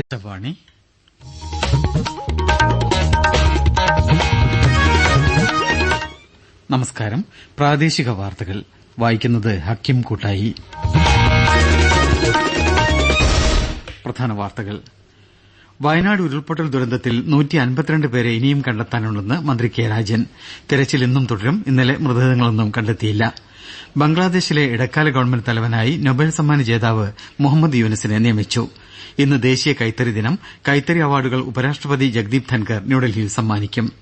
ആകാശവാണി നമസ്കാരം. പ്രാദേശിക വാർത്തകൾ. വായിക്കുന്നത് ഹക്കിം കൂട്ടായി. പ്രധാന വാർത്തകൾ. വയനാട് ഉരുൾപൊട്ടൽ ദുരന്തത്തിൽ അൻപത്തിരണ്ട് പേരെ ഇനിയും കണ്ടെത്താനുണ്ടെന്ന് മന്ത്രി കെ രാജൻ. തെരച്ചിൽ ഇന്നും തുടരും. ഇന്നലെ മൃതദേഹങ്ങളൊന്നും കണ്ടെത്തിയില്ല. ബംഗ്ലാദേശിലെ ഇടക്കാല ഗവൺമെന്റ് തലവനായി നൊബേൽ സമ്മാന ജേതാവ് മുഹമ്മദ് യൂനസിനെ നിയമിച്ചു. ഇന്ന് ദേശീയ കൈത്തറി ദിനം. കൈത്തറി അവാർഡുകൾ ഉപരാഷ്ട്രപതി ജഗ്ദീപ് ധൻകർ ന്യൂഡൽഹിയിൽ സമ്മാനിക്കും.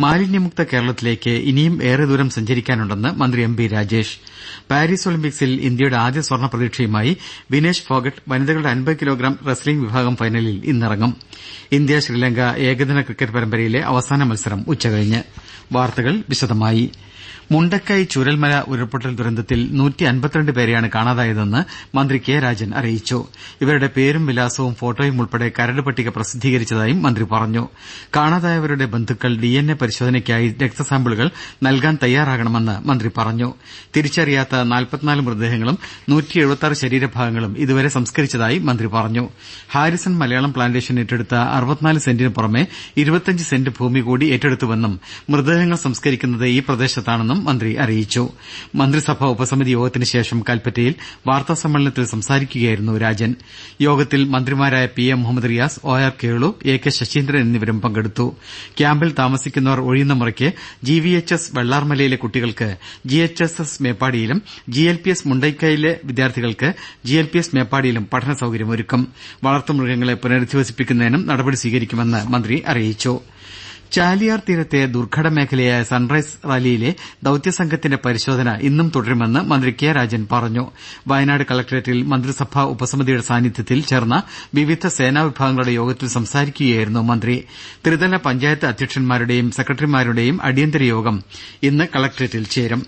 മാലിന്യമുക്ത കേരളത്തിലേക്ക് ഇനിയും ഏറെ ദൂരം സഞ്ചരിക്കാനുണ്ടെന്ന് മന്ത്രി എം ബി രാജേഷ്. പാരീസ് ഒളിമ്പിക്സിൽ ഇന്ത്യയുടെ ആദ്യ സ്വർണ പ്രതീക്ഷയുമായി വിനേഷ് ഫോഗട്ട് വനിതകളുടെ അൻപത് കിലോഗ്രാം റെസ്ലിംഗ് വിഭാഗം ഫൈനലിൽ ഇന്നിറങ്ങും. ഇന്ത്യ ശ്രീലങ്ക ഏകദിന ക്രിക്കറ്റ് പരമ്പരയിലെ അവസാന മത്സരം ഉച്ചകഴിഞ്ഞ്. വാർത്തകൾ വിശദമായി. മുണ്ടക്കൈ ചൂരൽമല ഉരുൾപൊട്ടൽ ദുരന്തത്തിൽ പേരെയാണ് കാണാതായതെന്ന് മന്ത്രി കെ രാജൻ അറിയിച്ചു. ഇവരുടെ പേരും വിലാസവും ഫോട്ടോയും ഉൾപ്പെടെ കരട് പട്ടിക പ്രസിദ്ധീകരിച്ചതായും മന്ത്രി പറഞ്ഞു. കാണാതായവരുടെ ബന്ധുക്കൾ ഡി എൻ എ പരിശോധനയ്ക്കായി രക്തസാമ്പിളുകൾ നൽകാൻ തയ്യാറാകണമെന്ന് മന്ത്രി പറഞ്ഞു. തിരിച്ചറിയാത്ത മൃതദേഹങ്ങളും ശരീരഭാഗങ്ങളും ഇതുവരെ സംസ്കരിച്ചതായി മന്ത്രി പറഞ്ഞു. ഹാരിസൺ മലയാളം പ്ലാന്റേഷൻ ഏറ്റെടുത്ത സെന്റിന് പുറമെ സെന്റ് ഭൂമി കൂടി ഏറ്റെടുത്തുവെന്നും മൃതദേഹങ്ങൾ സംസ്കരിക്കുന്നത് ഈ പ്രദേശത്താണെന്നും മന്ത്രി അറിയിച്ചു. മന്ത്രിസഭാ ഉപസമിതി യോഗത്തിന് ശേഷം കൽപ്പറ്റയിൽ വാർത്താസമ്മേളനത്തിൽ സംസാരിക്കുകയായിരുന്നു രാജൻ. യോഗത്തിൽ മന്ത്രിമാരായ P M Muhammad Riyas O R Kelu A K Saseendran എന്നിവരും പങ്കെടുത്തു. ക്യാമ്പിൽ താമസിക്കുന്നവർ ഒഴിയുന്ന മുറയ്ക്ക് ജി വി എച്ച് എസ് വെള്ളാർമലയിലെ കുട്ടികൾക്ക് ജി എച്ച് എസ് എസ് മേപ്പാടിയിലും ജി എൽ പി എസ് മുണ്ടക്കൈയിലെ വിദ്യാർത്ഥികൾക്ക് ജി എൽ പി എസ് മേപ്പാടിയിലും പഠന സൌകര്യമൊരുക്കും വളർത്തുമൃഗങ്ങളെ പുനരധിവസിപ്പിക്കുന്നതിനും നടപടി സ്വീകരിക്കുമെന്ന് മന്ത്രി അറിയിച്ചു. ചാലിയാർ തീരത്തെ ദുർഘട മേഖലയായ സൺറൈസ് റാലിയിലെ ദൌത്യസംഘത്തിന്റെ പരിശോധന ഇന്നും തുടരുമെന്ന് മന്ത്രി കെ രാജൻ പറഞ്ഞു. വയനാട് കളക്ടറേറ്റിൽ മന്ത്രിസഭാ ഉപസമിതിയുടെ സാന്നിധ്യത്തിൽ ചേർന്ന വിവിധ സേനാ വിഭാഗങ്ങളുടെ യോഗത്തിൽ സംസാരിക്കുകയായിരുന്നു മന്ത്രി. ത്രിതല പഞ്ചായത്ത് അധ്യക്ഷന്മാരുടെയും സെക്രട്ടറിമാരുടെയും അടിയന്തര യോഗം ഇന്ന് കളക്ടറേറ്റിൽ ചേരും.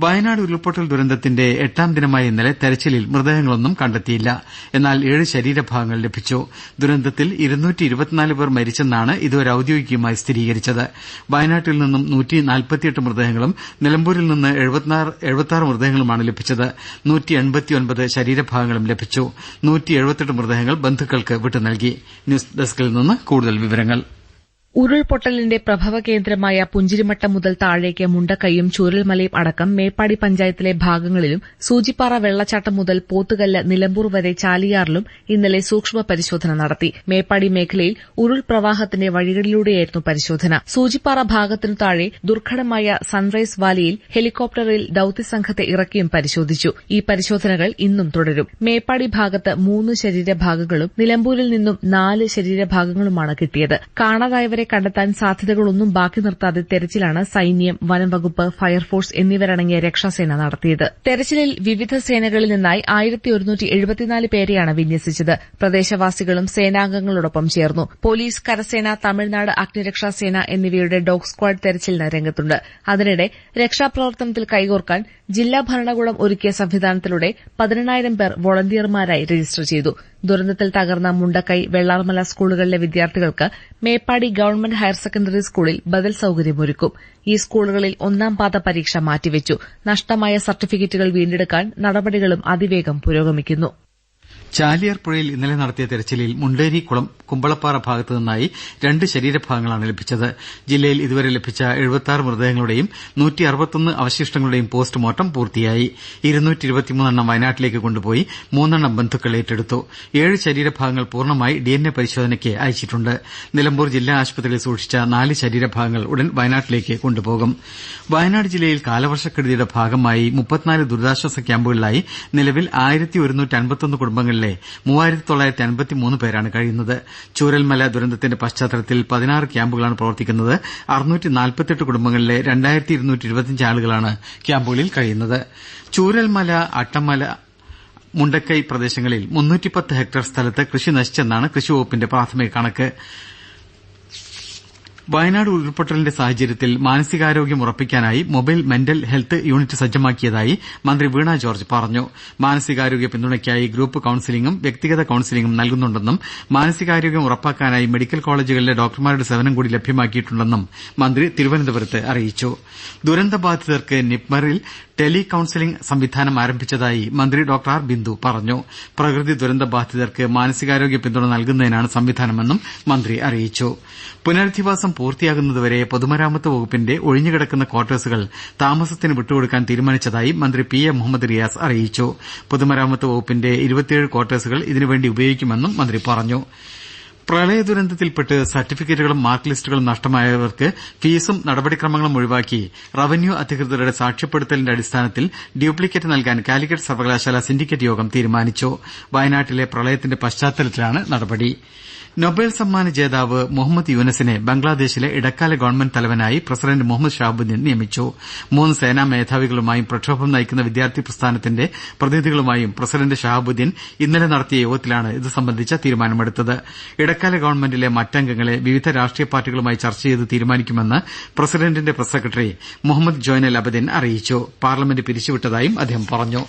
വയനാട് ഉരുൾപൊട്ടൽ ദുരന്തത്തിന്റെ എട്ടാം ദിനമായ ഇന്നലെ തെരച്ചിലിൽ മൃതദേഹങ്ങളൊന്നും കണ്ടെത്തിയില്ല. എന്നാൽ ഏഴ് ശരീരഭാഗങ്ങൾ ലഭിച്ചു. ദുരന്തത്തിൽ പേർ മരിച്ചെന്നാണ് ഇതുവരെ ഔദ്യോഗികമായി സ്ഥിരീകരിച്ചത്. വയനാട്ടിൽ നിന്നും മൃതദേഹങ്ങളും നിലമ്പൂരിൽ നിന്ന് മൃതദേഹങ്ങളുമാണ് ലഭിച്ചത്. ശരീരഭാഗങ്ങളും ലഭിച്ചു. മൃതദേഹങ്ങൾ ബന്ധുക്കൾക്ക് വിട്ടുനൽകി ന്യൂസ് ഡെസ്കിൽ നിന്ന് കൂടുതൽ വിവരങ്ങൾ. ഉരുൾപൊട്ടലിന്റെ പ്രഭവ കേന്ദ്രമായ പുഞ്ചിരിമട്ടം മുതൽ താഴേക്ക് മുണ്ടക്കൈയും ചൂരൽമലയും അടക്കം മേപ്പാടി പഞ്ചായത്തിലെ ഭാഗങ്ങളിലും സൂചിപ്പാറ വെള്ളച്ചാട്ടം മുതൽ പോത്തുകല്ല് നിലമ്പൂർ വരെ ചാലിയാറിലും ഇന്നലെ സൂക്ഷ്മ പരിശോധന നടത്തി. മേപ്പാടി മേഖലയിൽ ഉരുൾ പ്രവാഹത്തിന്റെ വഴികളിലൂടെയായിരുന്നു പരിശോധന. സൂചിപ്പാറ ഭാഗത്തിനു താഴെ ദുർഘടമായ സൺറൈസ് വാലിയിൽ ഹെലികോപ്റ്ററിൽ ദൌത്യസംഘത്തെ ഇറക്കിയും പരിശോധിച്ചു. ഈ പരിശോധനകൾ ഇന്നും തുടരും. മേപ്പാടി ഭാഗത്ത് മൂന്ന് ശരീരഭാഗങ്ങളും നിലമ്പൂരിൽ നിന്നും നാല് ശരീരഭാഗങ്ങളുമാണ് കിട്ടിയത്. കാണാതായവരെ കണ്ടെത്താൻ സാധ്യതകളൊന്നും ബാക്കി നിർത്താതെ തെരച്ചിലാണ് സൈന്യം വനംവകുപ്പ് ഫയർഫോഴ്സ് എന്നിവരടങ്ങിയ രക്ഷാസേന നടത്തിയത്. തെരച്ചിലിൽ വിവിധ സേനകളിൽ നിന്നായി ആയിരത്തി പേരെയാണ് വിന്യസിച്ചത്. പ്രദേശവാസികളും സേനാംഗങ്ങളോടൊപ്പം ചേർന്നു. പോലീസ് കരസേന തമിഴ്നാട് അഗ്നിരക്ഷാസേന എന്നിവയുടെ ഡോഗ് സ്ക്വാഡ് തെരച്ചിലിന് രംഗത്തുണ്ട്. അതിനിടെ രക്ഷാപ്രവർത്തനത്തിൽ കൈകോർക്കാൻ ജില്ലാ ഭരണകൂടം ഒരുക്കിയ സംവിധാനത്തിലൂടെ പതിനെണ്ണായിരം പേർ വോളണ്ടിയർമാരായി രജിസ്റ്റർ ചെയ്തു. ദുരന്തത്തിൽ തകർന്ന മുണ്ടക്കൈ വെള്ളാർമല സ്കൂളുകളിലെ വിദ്യാർത്ഥികൾക്ക് മേപ്പാടി ഗവൺമെന്റ് ഹയർ സെക്കൻഡറി സ്കൂളിൽ ബദൽ സൌകര്യമൊരുക്കും. ഈ സ്കൂളുകളിൽ ഒന്നാം പാദ പരീക്ഷ മാറ്റിവച്ചു. നഷ്ടമായ സർട്ടിഫിക്കറ്റുകൾ വീണ്ടെടുക്കാൻ നടപടികളും അതിവേഗം പുരോഗമിക്കുന്നു. ചാലിയാർ പുഴയിൽ ഇന്നലെ നടത്തിയ തെരച്ചിലിൽ മുണ്ടേരി കുമ്പളപ്പാറ ഭാഗത്തു നിന്നായി രണ്ട് ശരീരഭാഗങ്ങളാണ് ലഭിച്ചത്. ജില്ലയിൽ ഇതുവരെ ലഭിച്ച മൃതദേഹങ്ങളുടെയും അവശിഷ്ടങ്ങളുടെയും പോസ്റ്റ്മോർട്ടം പൂർത്തിയായി. എണ്ണം വയനാട്ടിലേക്ക് കൊണ്ടുപോയി മൂന്നെണ്ണം ബന്ധുക്കൾ ഏറ്റെടുത്തു. ഏഴ് ശരീരഭാഗങ്ങൾ പൂർണമായി ഡി എൻ എ പരിശോധനയ്ക്ക് അയച്ചിട്ടുണ്ട്. നിലമ്പൂർ ജില്ലാ ആശുപത്രിയിൽ സൂക്ഷിച്ച നാല് ശരീരഭാഗങ്ങൾ ഉടൻ വയനാട്ടിലേക്ക് കൊണ്ടുപോകും. വയനാട് ജില്ലയിൽ കാലവർഷക്കെടുതിയുടെ ഭാഗമായി ദുരിതാശ്വാസ ക്യാമ്പുകളിലായി നിലവിൽ കുടുംബങ്ങളിലെ പേരാണ് കഴിയുന്നത്. ചൂരൽമല ദുരന്തത്തിന്റെ പശ്ചാത്തലത്തിൽ പതിനാറ് ക്യാമ്പുകളാണ് പ്രവർത്തിക്കുന്നത്. കുടുംബങ്ങളിലെ ആളുകളാണ് ക്യാമ്പുകളിൽ കഴിയുന്നത്. ചൂരൽമല അട്ടമല മുണ്ടക്കൈ പ്രദേശങ്ങളിൽ ഹെക്ടർ സ്ഥലത്ത് കൃഷി നശിച്ചെന്നാണ് കൃഷിവകുപ്പിന്റെ പ്രാഥമിക വയനാട് ഉരുൾപൊട്ടലിന്റെ സാഹചര്യത്തിൽ മാനസികാരോഗ്യം ഉറപ്പിക്കാനായി മൊബൈൽ മെന്റൽ ഹെൽത്ത് യൂണിറ്റ് സജ്ജമാക്കിയതായി മന്ത്രി വീണ ജോർജ് പറഞ്ഞു. മാനസികാരോഗ്യ പിന്തുണയ്ക്കായി ഗ്രൂപ്പ് കൌൺസിലിംഗും വ്യക്തിഗത കൌൺസിലിംഗും നൽകുന്നുണ്ടെന്നും മാനസികാരോഗ്യം ഉറപ്പാക്കാനായി മെഡിക്കൽ കോളേജുകളിലെ ഡോക്ടർമാരുടെ സേവനം കൂടി ലഭ്യമാക്കിയിട്ടുണ്ടെന്നും മന്ത്രി തിരുവനന്തപുരത്ത് അറിയിച്ചു. ദുരന്തബാധിതർക്ക് നിപ്മറിൽ ടെലി കൌൺസിലിംഗ് സംവിധാനം ആരംഭിച്ചതായി മന്ത്രി ഡോക്ടർ ആർ ബിന്ദു പറഞ്ഞു. പ്രകൃതി ദുരന്ത ബാധിതർക്ക് മാനസികാരോഗ്യ പിന്തുണ നൽകുന്നതിനാണ് സംവിധാനമെന്നും മന്ത്രി അറിയിച്ചു. പുനരധിവാസം പൂർത്തിയാകുന്നതുവരെ പൊതുമരാമത്ത് വകുപ്പിന്റെ ഒഴിഞ്ഞുകിടക്കുന്ന ക്വാർട്ടേഴ്സുകൾ താമസത്തിന് വിട്ടുകൊടുക്കാൻ തീരുമാനിച്ചതായി മന്ത്രി പി എ മുഹമ്മദ് റിയാസ് അറിയിച്ചു. പൊതുമരാമത്ത് വകുപ്പിന്റെ ക്വാർട്ടേഴ്സുകൾ ഇതിനുവേണ്ടി ഉപയോഗിക്കുമെന്നും മന്ത്രി പറഞ്ഞു. പ്രളയദുരന്തത്തിൽപ്പെട്ട് സർട്ടിഫിക്കറ്റുകളും മാർക്ക് ലിസ്റ്റുകളും നഷ്ടമായവർക്ക് ഫീസും നടപടിക്രമങ്ങളും ഒഴിവാക്കി റവന്യൂ അധികൃതരുടെ സാക്ഷ്യപ്പെടുത്തലിന്റെ അടിസ്ഥാനത്തിൽ ഡ്യൂപ്ലിക്കേറ്റ് നൽകാൻ കാലിക്കറ്റ് സർവകലാശാല സിൻഡിക്കേറ്റ് യോഗം തീരുമാനിച്ചു. വയനാട്ടിലെ പ്രളയത്തിന്റെ പശ്ചാത്തലത്തിലാണ് നടപടി. നൊബേൽ സമ്മാന ജേതാവ് മുഹമ്മദ് യൂനസിനെ ബംഗ്ലാദേശിലെ ഇടക്കാല ഗവൺമെന്റ് തലവനായി പ്രസിഡന്റ് മുഹമ്മദ് ഷാബുദ്ദീൻ നിയമിച്ചു. മൂന്ന് സേനാ മേധാവികളുമായും പ്രക്ഷോഭം നയിക്കുന്ന വിദ്യാർത്ഥി പ്രസ്ഥാനത്തിന്റെ പ്രതിനിധികളുമായും പ്രസിഡന്റ് ഷഹാബുദ്ദീൻ ഇന്നലെ നടത്തിയ യോഗത്തിലാണ് ഇത് സംബന്ധിച്ച തീരുമാനമെടുത്തത്. ഇടക്കാല ഗവൺമെന്റിലെ മറ്റംഗങ്ങളെ വിവിധ രാഷ്ട്രീയ പാർട്ടികളുമായി ചർച്ച ചെയ്ത് തീരുമാനിക്കുമെന്ന് പ്രസിഡന്റിന്റെ പ്രസ് സെക്രട്ടറി മുഹമ്മദ് ജോയ്നൽ അബദിൻ അറിയിച്ചു. പാർലമെന്റ് പിരിച്ചുവിട്ടതായും അദ്ദേഹം പറഞ്ഞു.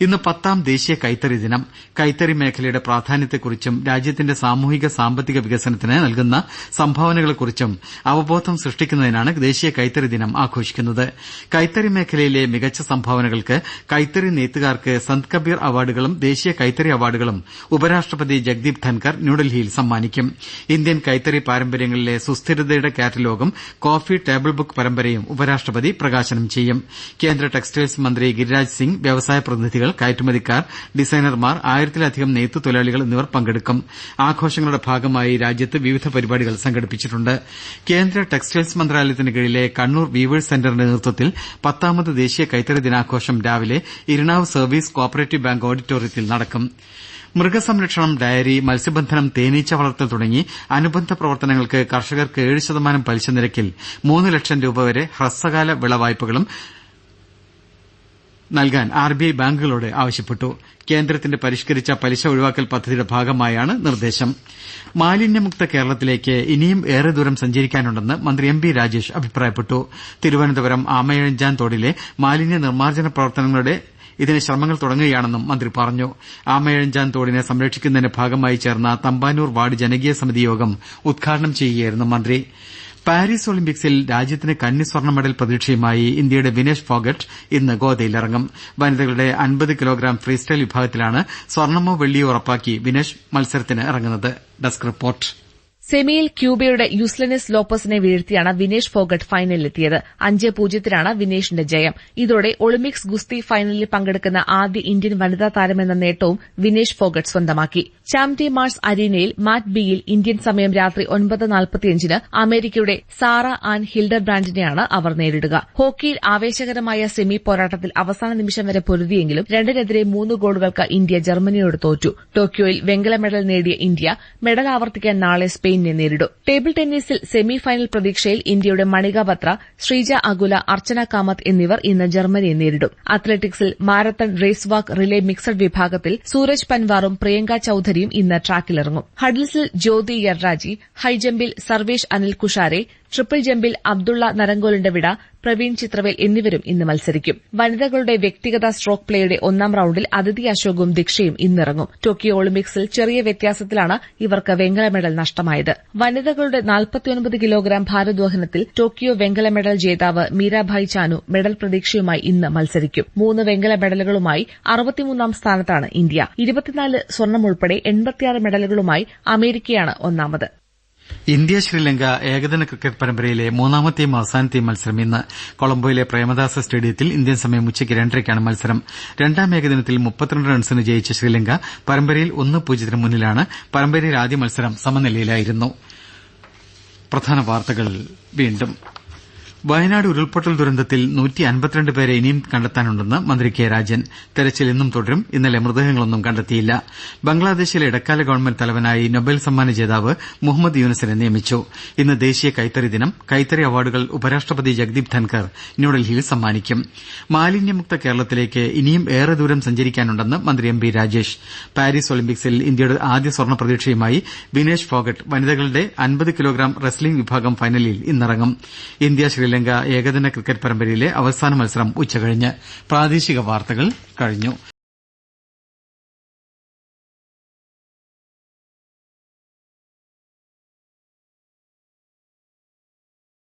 ഇന്ന് പത്താം ദേശീയ കൈത്തറി ദിനം. കൈത്തറി മേഖലയുടെ പ്രാധാന്യത്തെക്കുറിച്ചും രാജ്യത്തിന്റെ സാമൂഹിക സാമ്പത്തിക വികസനത്തിന് നൽകുന്ന സംഭാവനകളെക്കുറിച്ചും അവബോധം സൃഷ്ടിക്കുന്നതിനാണ് ദേശീയ കൈത്തറി ദിനം ആഘോഷിക്കുന്നത്. കൈത്തറി മേഖലയിലെ മികച്ച സംഭാവനകൾക്ക് കൈത്തറി നെയ്ത്തുകാർക്ക് സന്ത് കബീർ അവാർഡുകളും ദേശീയ കൈത്തറി അവാർഡുകളും ഉപരാഷ്ട്രപതി ജഗ്ദീപ് ധൻകർ ന്യൂഡൽഹിയിൽ സമ്മാനിക്കും. ഇന്ത്യൻ കൈത്തറി പാരമ്പര്യങ്ങളിലെ സുസ്ഥിരതയുടെ കാറ്റലോഗും കോഫി ടേബിൾ ബുക്ക് പരമ്പരയും ഉപരാഷ്ട്രപതി പ്രകാശനം ചെയ്യും. കേന്ദ്ര ടെക്സ്റ്റൈൽസ് മന്ത്രി ഗിരിരാജ് സിംഗ് വ്യവസായ പ്രതിനിധികൾ കയറ്റുമതിക്കാർ ഡിസൈനർമാർ ആയിരത്തിലധികം നെയ്ത്തു തൊഴിലാളികൾ എന്നിവർ പങ്കെടുക്കും. ആഘോഷങ്ങളുടെ ഭാഗമായി രാജ്യത്ത് വിവിധ പരിപാടികൾ സംഘടിപ്പിച്ചിട്ടുണ്ട്. കേന്ദ്ര ടെക്സ്റ്റൈൽസ് മന്ത്രാലയത്തിന് കീഴിലെ കണ്ണൂർ വീവേഴ്സ് സെന്ററിന്റെ നേതൃത്വത്തിൽ പത്താമത് ദേശീയ കൈത്തറി ദിനാഘോഷം രാവിലെ Irinave service co operative bank ഓഡിറ്റോറിയത്തിൽ നടക്കും. മൃഗസംരക്ഷണം ഡയറി മത്സ്യബന്ധനം തേനീച്ച വളർത്തൽ തുടങ്ങി അനുബന്ധ പ്രവർത്തനങ്ങൾക്ക് കർഷകർക്ക് ഏഴ് ശതമാനം പലിശ നിരക്കിൽ മൂന്ന് ലക്ഷം രൂപ വരെ ഹ്രസ്വകാല വിളവായ്പകളും നൽകാൻ ആർ ബി ഐ ബാങ്കുകളോട് ആവശ്യപ്പെട്ടു. കേന്ദ്രത്തിന്റെ പരിഷ്കരിച്ച പലിശ ഒഴിവാക്കൽ പദ്ധതിയുടെ ഭാഗമായാണ് നിർദ്ദേശം. മാലിന്യമുക്ത കേരളത്തിലേക്ക് ഇനിയും ഏറെ ദൂരം സഞ്ചരിക്കാനുണ്ടെന്ന് മന്ത്രി എം ബി രാജേഷ് അഭിപ്രായപ്പെട്ടു. തിരുവനന്തപുരം ആമയഴഞ്ചാൻ തോടിലെ മാലിന്യ നിർമ്മാർജന പ്രവർത്തനങ്ങളുടെ ഇതിന് ശ്രമങ്ങൾ തുടങ്ങുകയാണെന്നും മന്ത്രി പറഞ്ഞു. ആമയഴഞ്ചാൻ തോടിനെ സംരക്ഷിക്കുന്നതിന്റെ ഭാഗമായി ചേർന്ന തമ്പാനൂർ വാർഡ് ജനകീയ സമിതി യോഗം ഉദ്ഘാടനം ചെയ്യുകയായിരുന്നു മന്ത്രി. പാരീസ് ഒളിമ്പിക്സിൽ രാജ്യത്തിന് കന്നി സ്വർണ മെഡൽ പ്രതീക്ഷയുമായി ഇന്ത്യയുടെ വിനേഷ് ഫോഗട്ട് ഇന്ന് ഗോദയിലിറങ്ങും വനിതകളുടെ അൻപത് കിലോഗ്രാം ഫ്രീസ്റ്റൈൽ വിഭാഗത്തിലാണ് സ്വർണമോ വെള്ളിയോ ഉറപ്പാക്കി വിനേഷ് മത്സരത്തിനിറങ്ങുന്നത് സെമിയിൽ ക്യൂബയുടെ യുസ്ലനിസ് ലോപ്പസിനെ വീഴ്ത്തിയാണ് വിനേഷ് ഫോഗട്ട് ഫൈനലിലെത്തിയത്. അഞ്ച് പൂജ്യത്തിനാണ് വിനേഷിന്റെ ജയം. ഇതോടെ ഒളിമ്പിക്സ് ഗുസ്തി ഫൈനലിൽ പങ്കെടുക്കുന്ന ആദ്യ ഇന്ത്യൻ വനിതാ താരമെന്ന നേട്ടവും വിനേഷ് ഫോഗട്ട് സ്വന്തമാക്കി. ചാംടി മാർസ് അരീനയിൽ മാറ്റ് ബിയിൽ ഇന്ത്യൻ സമയം രാത്രി ഒൻപത് നാൽപ്പത്തിയഞ്ചിന് അമേരിക്കയുടെ സാറ ആൻ ഹിൽഡർ ബ്രാൻഡിനെയാണ് അവർ നേരിടുക. ഹോക്കിയിൽ ആവേശകരമായ സെമി പോരാട്ടത്തിൽ അവസാന നിമിഷം വരെ പൊരുതിയെങ്കിലും രണ്ടിനെതിരെ മൂന്ന് ഗോളുകൾക്ക് ഇന്ത്യ ജർമ്മനിയോട് തോറ്റു. ടോക്കിയോയിൽ വെങ്കല മെഡൽ നേടിയ ഇന്ത്യ മെഡൽ ആവർത്തിക്കാൻ നാളെ സ്പെയിൻ സ്പെയിനിനെ നേരിടും. ടേബിൾ ടെന്നീസിൽ സെമി ഫൈനൽ പ്രതീക്ഷയിൽ ഇന്ത്യയുടെ മണിക ബത്ര ശ്രീജ അഗുല അർച്ചന കാമത്ത് എന്നിവർ ഇന്ന് ജർമ്മനിയെ നേരിടും. അത്ലറ്റിക്സിൽ marathon race walk relay mixed വിഭാഗത്തിൽ സൂരജ് പൻവാറും പ്രിയങ്ക ചൌധരിയും ഇന്ന് ട്രാക്കിലിറങ്ങും. ഹഡിൽസിൽ ജ്യോതി യർരാജി ഹൈജമ്പിൽ സർവേഷ് അനിൽ കുഷാരെ ട്രിപ്പിൾ ജമ്പിൽ അബ്ദുള്ള നരങ്കോലിന്റെ വിട പ്രവീൺ ചിത്രവേൽ എന്നിവരും ഇന്ന് മത്സരിക്കും. വനിതകളുടെ വ്യക്തിഗത സ്ട്രോക്ക് പ്ലേയുടെ ഒന്നാം റൌണ്ടിൽ അതിഥി അശോകും ദീക്ഷയും ഇന്നിറങ്ങും. ടോക്കിയോ ഒളിമ്പിക്സിൽ ചെറിയ വ്യത്യാസത്തിലാണ് ഇവർക്ക് വെങ്കല മെഡൽ നഷ്ടമായത്. വനിതകളുടെ നാൽപ്പത്തിയൊൻപത് കിലോഗ്രാം ഭാരോദ്വഹനത്തിൽ ടോക്കിയോ വെങ്കല മെഡൽ ജേതാവ് മീരാഭായ് ചാനു മെഡൽ പ്രതീക്ഷയുമായി ഇന്ന് മത്സരിക്കും. മൂന്ന് വെങ്കല മെഡലുകളുമായി അറുപത്തിമൂന്നാം സ്ഥാനത്താണ് ഇന്ത്യ. ഇരുപത്തിനാല് സ്വർണം ഉൾപ്പെടെ എൺപത്തിയാറ് മെഡലുകളുമായി അമേരിക്കയാണ് ഒന്നാമത്. ഇന്ത്യ ശ്രീലങ്ക ഏകദിന ക്രിക്കറ്റ് പരമ്പരയിലെ മൂന്നാമത്തെയും അവസാനത്തെയും മത്സരം ഇന്ന് കൊളംബോയിലെ പ്രേമദാസ സ്റ്റേഡിയത്തിൽ ഇന്ത്യൻ സമയം ഉച്ചയ്ക്ക് രണ്ടരയ്ക്കാണ് മത്സരം. രണ്ടാം ഏകദിനത്തിൽ മുപ്പത്തിരണ്ട് റൺസിന് ജയിച്ച ശ്രീലങ്ക പരമ്പരയിൽ ഒന്ന് പൂജ്യത്തിന് മുന്നിലാണ് പരമ്പരയിൽ ആദ്യ മത്സരം സമനിലയിലായിരുന്നു. വയനാട് ഉരുൾപൊട്ടൽ ദുരന്തത്തിൽ പേരെ ഇനിയും കണ്ടെത്താനുണ്ടെന്ന് മന്ത്രി കെ രാജൻ. തെരച്ചിൽ ഇന്നും തുടരും. ഇന്നലെ മൃതദേഹങ്ങളൊന്നും കണ്ടെത്തിയില്ല. ബംഗ്ലാദേശിലെ ഇടക്കാല ഗവൺമെന്റ് തലവനായി നൊബേൽ സമ്മാന ജേതാവ് മുഹമ്മദ് യൂനസിനെ നിയമിച്ചു. ഇന്ന് ദേശീയ കൈത്തറി ദിനം. കൈത്തറി അവാർഡുകൾ ഉപരാഷ്ട്രപതി ജഗ്ദീപ് ധൻകർ ന്യൂഡൽഹിയിൽ സമ്മാനിക്കും. മാലിന്യമുക്ത കേരളത്തിലേക്ക് ഇനിയും ഏറെ ദൂരം സഞ്ചരിക്കാനുണ്ടെന്ന് മന്ത്രി എം ബി രാജേഷ്. പാരീസ് ഒളിമ്പിക്സിൽ ഇന്ത്യയുടെ ആദ്യ സ്വർണ പ്രതീക്ഷയുമായി വിനേഷ് ഫോഗട്ട് വനിതകളുടെ അൻപത് കിലോഗ്രാം റെസ്ലിംഗ് വിഭാഗം ഫൈനലിൽ ഇന്നിറങ്ങും. ഇന്ത്യ ശ്രീലങ്ക ഏകദിന ക്രിക്കറ്റ് പരമ്പരയിലെ അവസാന മത്സരം ഉച്ചകഴിഞ്ഞ്